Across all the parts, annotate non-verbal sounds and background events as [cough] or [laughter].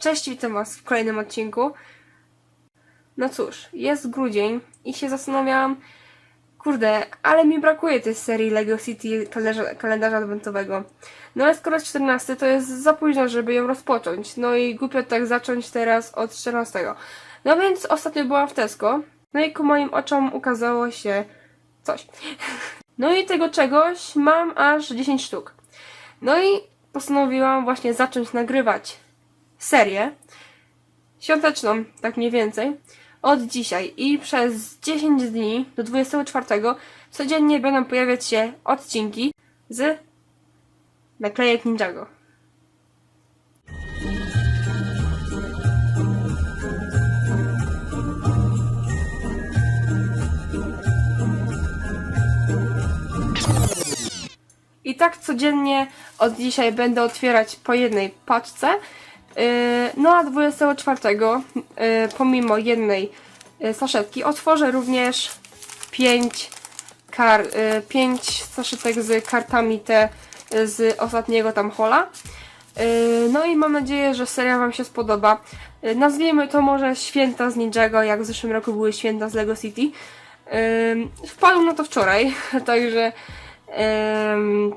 Cześć, witam Was w kolejnym odcinku. No cóż, jest grudzień i się zastanawiałam, kurde, ale mi brakuje tej serii Lego City kalendarza, kalendarza adwentowego. No ale skoro jest 14, to jest za późno, żeby ją rozpocząć. No i głupio tak zacząć teraz od 14. No więc ostatnio byłam w Tesco, no i ku moim oczom ukazało się coś. [laughs] No i tego czegoś mam aż 10 sztuk. No i postanowiłam właśnie zacząć nagrywać serię świąteczną, tak mniej więcej, od dzisiaj i przez 10 dni do 24 codziennie będą pojawiać się odcinki z naklejek Ninjago. I tak codziennie od dzisiaj będę otwierać po jednej paczce. Yy, No a 24, yy, pomimo jednej yy, saszetki, otworzę również 5 kar, 5 saszetek z kartami te z ostatniego tam hola. No i mam nadzieję, że seria Wam się spodoba. Nazwijmy to może święta z Ninjago, jak w zeszłym roku były święta z Lego City. Wpadłem na to wczoraj, [laughs] także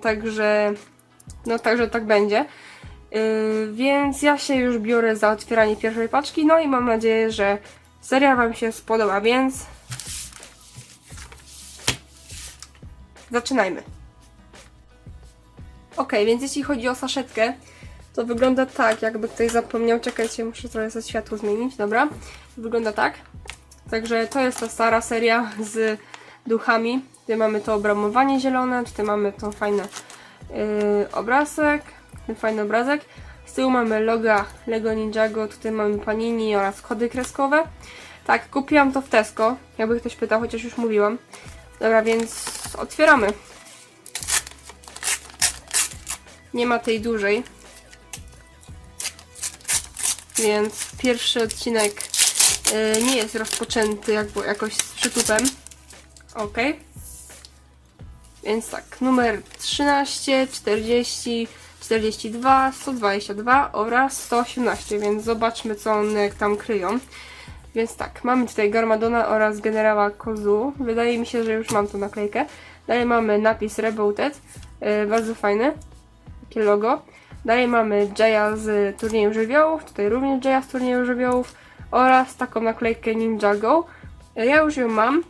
także, no także tak będzie. Yy, więc ja się już biorę za otwieranie pierwszej paczki, no i mam nadzieję, że seria Wam się spodoba, więc zaczynajmy. Ok, więc jeśli chodzi o saszetkę, to wygląda tak, jakby ktoś zapomniał. Czekajcie, muszę trochę ze światło zmienić, dobra? Wygląda tak. Także to jest ta stara seria z duchami. Tutaj mamy to obramowanie zielone, tutaj mamy tą fajny yy, obrazek, fajny obrazek. Z tyłu mamy loga Lego Ninjago, tutaj mamy panini oraz kody kreskowe. Tak, kupiłam to w Tesco, jakby ktoś pytał, chociaż już mówiłam. Dobra, więc otwieramy. Nie ma tej dużej. Więc pierwszy odcinek yy, nie jest rozpoczęty jakby jakoś z przytupem. Ok. Więc tak, numer 13, 40, 42, 122 oraz 118, więc zobaczmy co one tam kryją. Więc tak, mamy tutaj Garmadona oraz generała Kozu. Wydaje mi się, że już mam tą naklejkę. Dalej mamy napis Rebooted, yy, bardzo fajny, takie logo. Dalej mamy Jaya z turnieju żywiołów, tutaj również Jaya z turnieju żywiołów oraz taką naklejkę Ninjago. Yy, Ja już ją mam,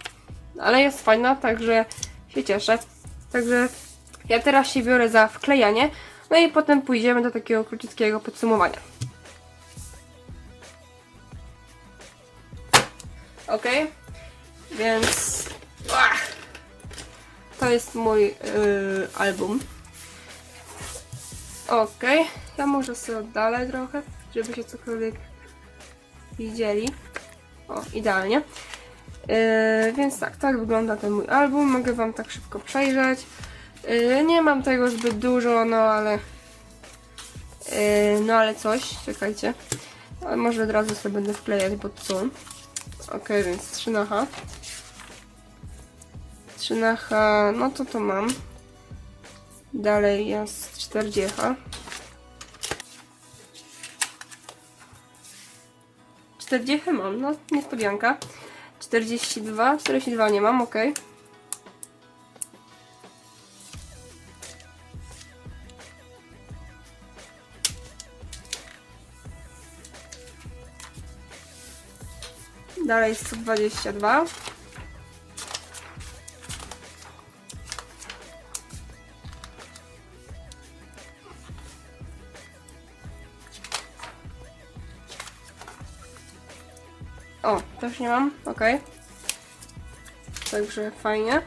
ale jest fajna, także się cieszę. Także ja teraz się biorę za wklejanie, no i potem pójdziemy do takiego króciutkiego podsumowania. Ok, więc ach, to jest mój yy, album. Ok, ja może sobie oddalę trochę, żeby się cokolwiek widzieli. O, idealnie. Yy, więc tak, tak wygląda ten mój album. Mogę Wam tak szybko przejrzeć. Yy, nie mam tego zbyt dużo, no ale. Yy, no ale coś, czekajcie. Może od razu sobie będę wklejać, bo co? Ok, więc trzynacha. Trzynacha, no to to mam. Dalej jest czterdziecha. 40 mam, no niespodzianka. 42, 42 nie mam, ok. Dalej 122. O, też nie mam, ok. Także fajnie.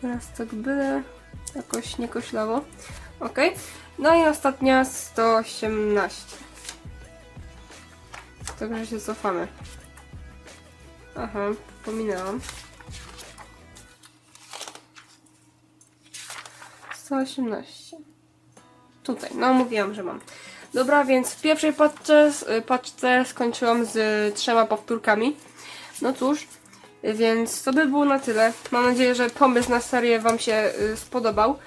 Teraz tak byle jakoś niekoślawo. Ok. No i ostatnia 118. Także się cofamy. Aha, pominęłam. 118. Tutaj, no mówiłam, że mam. Dobra, więc w pierwszej paczce, paczce skończyłam z trzema powtórkami. No cóż, więc to by było na tyle. Mam nadzieję, że pomysł na serię Wam się y, spodobał.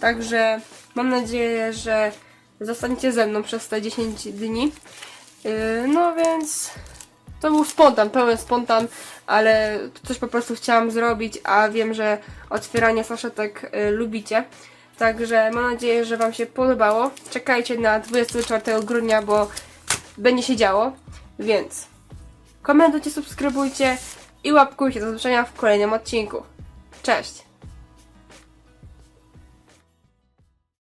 Także mam nadzieję, że zostaniecie ze mną przez te 10 dni. Yy, no więc to był spontan, pełen spontan, ale coś po prostu chciałam zrobić, a wiem, że otwieranie saszetek y, lubicie. Także mam nadzieję, że Wam się podobało. Czekajcie na 24 grudnia, bo będzie się działo. Więc komentujcie, subskrybujcie i łapkujcie. Do zobaczenia w kolejnym odcinku. Cześć!